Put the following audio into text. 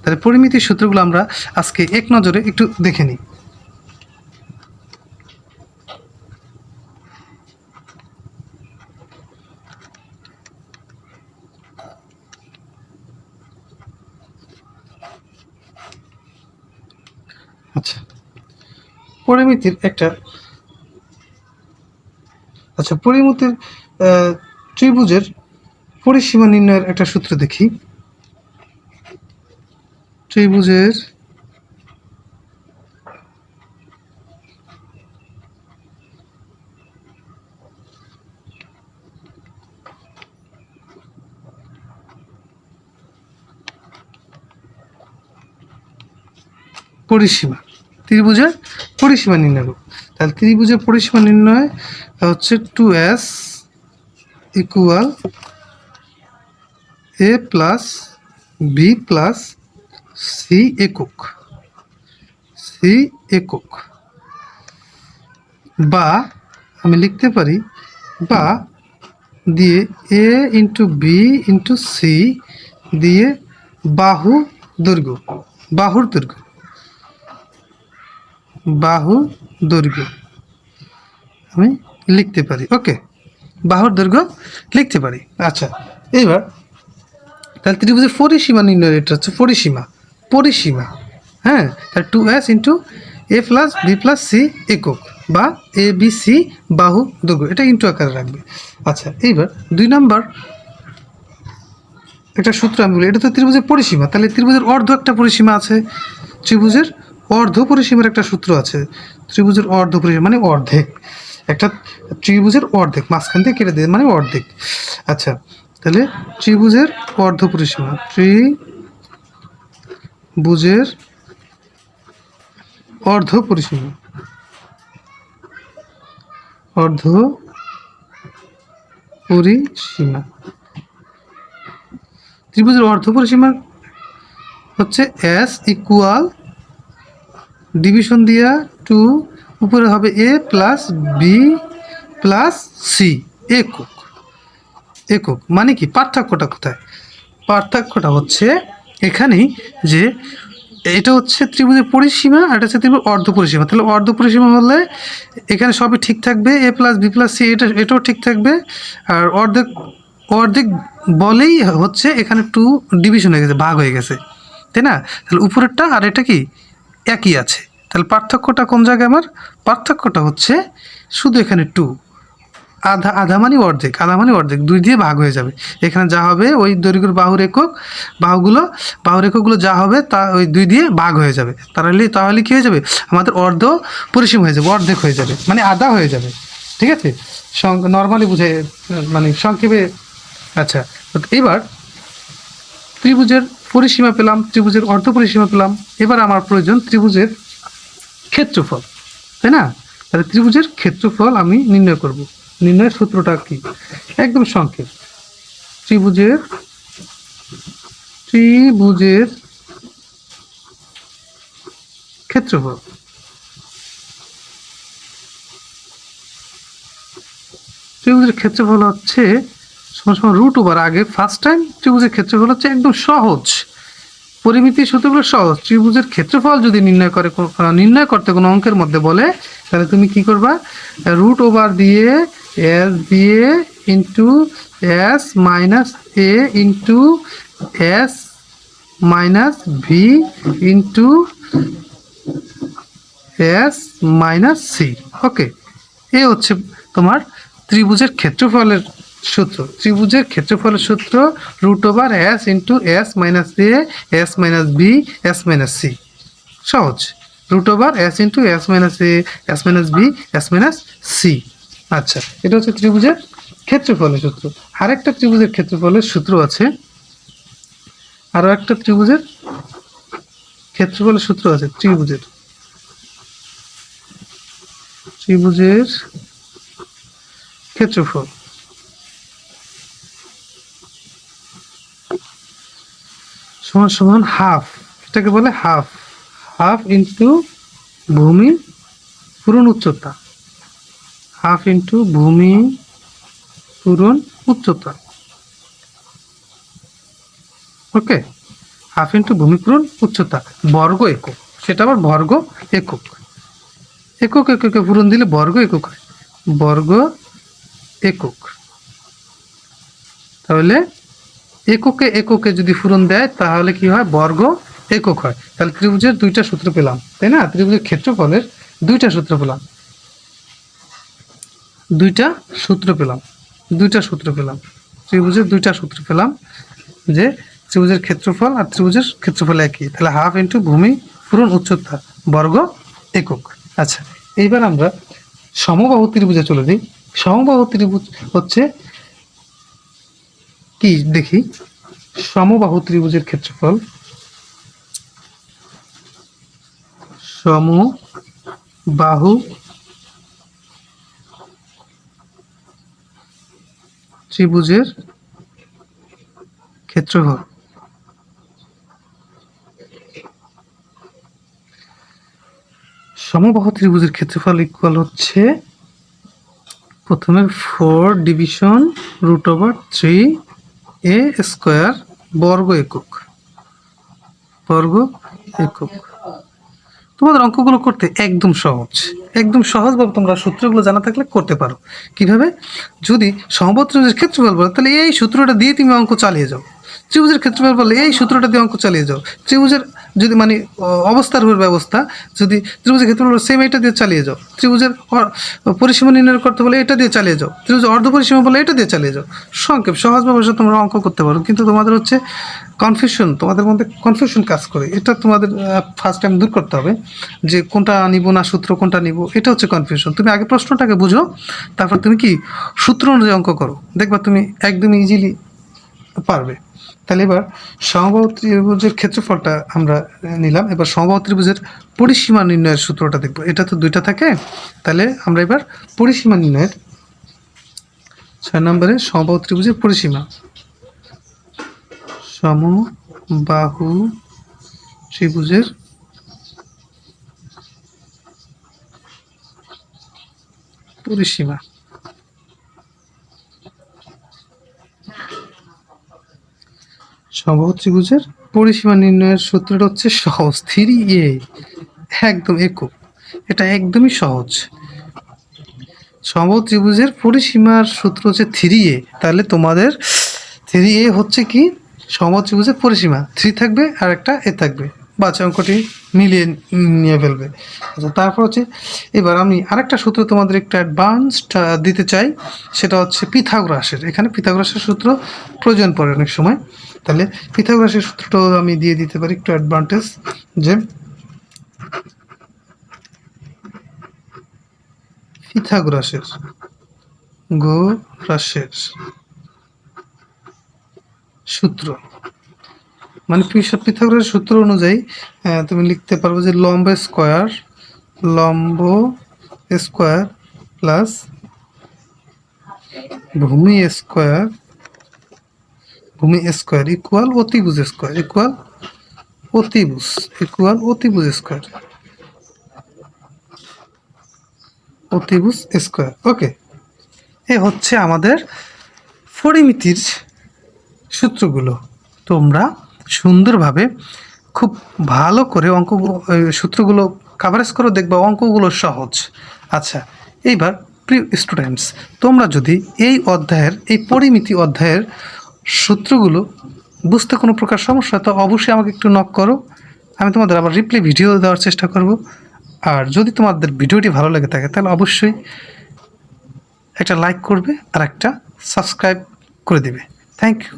তাহলে পরিমিতির সূত্রগুলো আমরা আজকে এক নজরে একটু দেখে নিই। আচ্ছা। পরিমিতির একটা আচ্ছা পরিমিতির ত্রিভুজের পরিসীমা নির্ণয়ের একটা সূত্র দেখি। ত্রিভুজের পরিসীমা ত্রিভুজের পরিসীমা নির্ণয় করব। তাহলে ত্রিভুজের পরিসীমা নির্ণয় হচ্ছে two S equal A plus B plus C একক সি একক। বা আমি লিখতে পারি, বা দিয়ে A into B into C দিয়ে বাহু দৈর্ঘ্য, বাহুর দৈর্ঘ্য। বাহু দৈর্ঘ্য। আমি লিখতে পারি, ওকে। বাহুর দৈর্ঘ্য লিখতে পারি আচ্ছা। এইবার, তাহলে ত্রিভুজের পরিসীমা নির্ণয় এটা হচ্ছে পরিসীমা। পরিসীমা হ্যাঁ? তাহলে two S into A plus B plus C একক বা এ বি সি বাহু দৈর্ঘ্য, এটা ইন্টু আকারে রাখবে। আচ্ছা এইবার দুই নম্বর একটা সূত্র আমি বলি, এটা তো ত্রিভুজের পরিসীমা, তাহলে ত্রিভুজের অর্ধ একটা পরিসীমা আছে, ত্রিভুজের অর্ধ পরিসীমার একটা সূত্র আছে, ত্রিভুজের অর্ধ পরিসীমা মানে অর্ধেক, একটা ত্রিভুজের অর্ধেক, মাঝখান থেকে কেটে দিয়ে মানে অর্ধেক। আচ্ছা তাহলে ত্রিভুজের অর্ধ পরিসীমা ত্রিভুজের অর্ধ পরিসীমা। অর্ধ পরিসীমা। ত্রিভুজের অর্ধ পরিসীমা হচ্ছে এস ইকুয়াল ডিভিশন দিয়া টু উপরে হবে A plus B plus C একক। একক মানে কি? পার্থক্যটা কোথায়? পার্থক্যটা হচ্ছে এখানেই যে এটা হচ্ছে ত্রিভুজের পরিসীমা আর এটা হচ্ছে ত্রিভুজ অর্ধ পরিসীমা। তাহলে অর্ধ পরিসীমা হলে এখানে সবই ঠিক থাকবে A plus B plus C এটা, এটাও ঠিক থাকবে। আর অর্ধেক অর্ধেক বলেই হচ্ছে এখানে টু ডিভিশন হয়ে গেছে, ভাগ হয়ে গেছে। তাই না? তাহলে উপরেরটা আর এটা কি? একই আছে। তাহলে পার্থক্যটা কোন জায়গায় আমার? পার্থক্যটা হচ্ছে শুধু এখানে টু আধা আধা মানে অর্ধেক, আধা মানে অর্ধেক, দুই দিয়ে ভাগ হয়ে যাবে। এখানে যা হবে ওই দৈর্ঘ্যের বাহুর একক, বাহুগুলো, বাহুর এককগুলো যা হবে তা ওই দুই দিয়ে ভাগ হয়ে যাবে। তাহলে তাহলে কী হয়ে যাবে? আমাদের অর্ধ পরিসীম হয়ে যাবে, অর্ধেক হয়ে যাবে মানে আধা হয়ে যাবে। ঠিক আছে? নর্মালি বুঝে মানে সংক্ষেপে আচ্ছা এবার ত্রিভুজের পরিসীমা পেলাম, ত্রিভুজের অর্ধ পরিসীমা পেলাম, এবার আমার প্রয়োজন ত্রিভুজের ক্ষেত্রফল, তাই না? তাহলে ত্রিভুজের ক্ষেত্রফল আমি নির্ণয় করব। নির্ণয়ের সূত্রটা কি? একদম সংক্ষেপ। ত্রিভুজের ত্রিভুজের ক্ষেত্রফল। ত্রিভুজের ক্ষেত্রফল হচ্ছে সমান রুট ওভার আগে ফার্স্ট টাইম ত্রিভুজের ক্ষেত্রফল হচ্ছে একদম সহজ। পরিমিতি সূত্রগুলো সহজ। ত্রিভুজের ক্ষেত্রফল যদি নির্ণয় করে নির্ণয় করতে কোনো অঙ্কের মধ্যে বলে, তাহলে তুমি কি করবা? রুট ওভার দিয়ে এস দিয়ে into S minus A into S minus V into S minus C okay এ হচ্ছে তোমার ত্রিভুজের ক্ষেত্রফলের সূত্র। ত্রিভুজের ক্ষেত্রফলের সূত্র root over S into S minus A S minus B S minus C সহজ। Root over S into S minus A S minus B S minus C আচ্ছা এটা হচ্ছে ত্রিভুজের ক্ষেত্রফলের সূত্র। আরেকটা ত্রিভুজের ক্ষেত্রফলের সূত্র আছে। আরও একটা ত্রিভুজের ক্ষেত্রফলের সূত্র আছে, ত্রিভুজের। ত্রিভুজের ক্ষেত্রফল। সমান সমান হাফ, এটাকে বলে হাফ। হাফ ইন্টু ভূমি পূরণ উচ্চতা। হাফ ইন্টু ভূমি পূরণ উচ্চতা ওকে, হাফ ইন্টু ভূমি পূরণ উচ্চতা বর্গ একক। সেটা আবার বর্গ একক। একক এককে পূরণ দিলে বর্গ একক হয়। বর্গ একক। তাহলে এককে এককে যদি পূরণ দেয়, তাহলে কি হয়? বর্গ একক হয়। তাহলে ত্রিভুজের দুইটা সূত্র পেলাম, তাই না? ত্রিভুজের ক্ষেত্রফলের দুইটা সূত্র পেলাম। দুইটা সূত্র পেলাম। দুইটা সূত্র পেলাম। ত্রিভুজের দুইটা সূত্র পেলাম যে ত্রিভুজের ক্ষেত্রফল আর ত্রিভুজের ক্ষেত্রফল একই। তাহলে হাফ ইন্টু ভূমি পূরণ উচ্চতা বর্গ একক। আচ্ছা এইবার আমরা সমবাহু ত্রিভুজে চলে যাই। সমবাহু ত্রিভুজ হচ্ছে কি? দেখি। সমবাহু ত্রিভুজের ক্ষেত্রফল। সমবাহু ত্রিভুজের ক্ষেত্রফল। সমবাহু ত্রিভুজের ক্ষেত্রফল ইকুয়াল হচ্ছে প্রথমে four division root over three A square বর্গ একক। বর্গ একক। তোমাদের অঙ্কগুলো করতে একদম সহজ। একদম সহজভাবে তোমরা সূত্রগুলো জানা থাকলে করতে পারো। কীভাবে? যদি সমবাহু ত্রিভুজের ক্ষেত্রফল বলো, তাহলে এই সূত্রটা দিয়ে তুমি অঙ্ক চালিয়ে যাও। ত্রিভুজের ক্ষেত্রফল বললে এই সূত্রটা দিয়ে অঙ্ক চালিয়ে যাও। ত্রিভুজের যদি মানে অবস্থার উপর ব্যবস্থা, যদি ত্রিভুজের ক্ষেত্রফল সেম এটা দিয়ে চালিয়ে যাও। ত্রিভুজের পরিসীমা নির্ণয় করতে বলে এটা দিয়ে চালিয়ে যাও। ত্রিভুজের অর্ধ পরিসীমা বলে এটা দিয়ে চালিয়ে যাও। সংক্ষেপ সহজভাবে তোমরা অঙ্ক করতে পারো। কিন্তু তোমাদের হচ্ছে কনফিউশন তোমাদের মধ্যে কনফিউশন কাজ করে। এটা তোমাদের ফার্স্ট টাইম দূর করতে হবে যে কোনটা নিব না, সূত্র কোনটা নিব, এটা হচ্ছে কনফিউশন তুমি আগে প্রশ্নটাকে বুঝো, তারপর তুমি কি সূত্র অনুযায়ী অঙ্ক করো। দেখবা তুমি একদম ইজিলি পারবে। তাহলে এবার সমবাহু ত্রিভুজের ক্ষেত্রফলটা আমরা নিলাম। এবার সমবাহু ত্রিভুজের পরিসীমা নির্ণয়ের সূত্রটা দেখব। এটা তো দুইটা থাকে। তাহলে আমরা এবার পরিসীমা নির্ণয়ের ছয় নম্বরে সমবাহু ত্রিভুজের পরিসীমা। সমবাহু ত্রিভুজের পরিসীমা। সমবাহু ত্রিভুজের পরিসীমা নির্ণয়ের সূত্রটা হচ্ছে সহজ, থ্রি এ। একদম একক। এটা একদমই সহজ। সম্ভব ত্রিভুজের পরিসীমার সূত্র হচ্ছে থ্রি এ। তাহলে তোমাদের থ্রি এ হচ্ছে কি? সমত্রিভুজের ত্রিভুজের পরিসীমা। থ্রি থাকবে আর একটা এ থাকবে। বাচ্চা অঙ্কটি মিলিয়ে নিয়ে ফেলবে। আচ্ছা তারপর হচ্ছে, এবার আমি আরেকটা সূত্র তোমাদের একটু অ্যাডভান্স দিতে চাই। সেটা হচ্ছে পিথাগোরাসের। এখানে পিথাগোরাসের সূত্র প্রয়োজন পড়ে অনেক সময়। তাহলে পিথাগোরাসের সূত্রটাও আমি দিয়ে দিতে পারি একটু অ্যাডভান্টেজ যে পিথাগোরাসের গোরাসের সূত্র। মানে পিথাগোরাসের সূত্র অনুযায়ী তুমি লিখতে পারবে যে লম্ব স্কোয়ার লম্ব স্কোয়ার প্লাস ভূমি স্কোয়ার ভূমি স্কোয়ার ইকুয়াল অতিভুজ স্কোয়ার ইকুয়াল অতিভুজ ইকুয়াল অতিভুজ স্কোয়ার। অতিভুজ স্কোয়ার, ওকে। এ হচ্ছে আমাদের পরিমিতির সূত্রগুলো। তোমরা সুন্দরভাবে খুব ভালো করে অঙ্ক সূত্রগুলো কাভারেজ করো দেখবা অঙ্কগুলো সহজ। আচ্ছা এইবার প্রিয় স্টুডেন্টস তোমরা যদি এই অধ্যায়ের, এই পরিমিতি অধ্যায়ের সূত্রগুলো বুঝতে কোনো প্রকার সমস্যা হয়, তো অবশ্যই আমাকে একটু নক করো। আমি তোমাদের আবার রিপ্লে ভিডিও দেওয়ার চেষ্টা করব। আর যদি তোমাদের ভিডিওটি ভালো লেগে থাকে, তাহলে অবশ্যই একটা লাইক করবে আর একটা সাবস্ক্রাইব করে দিবে। Thank you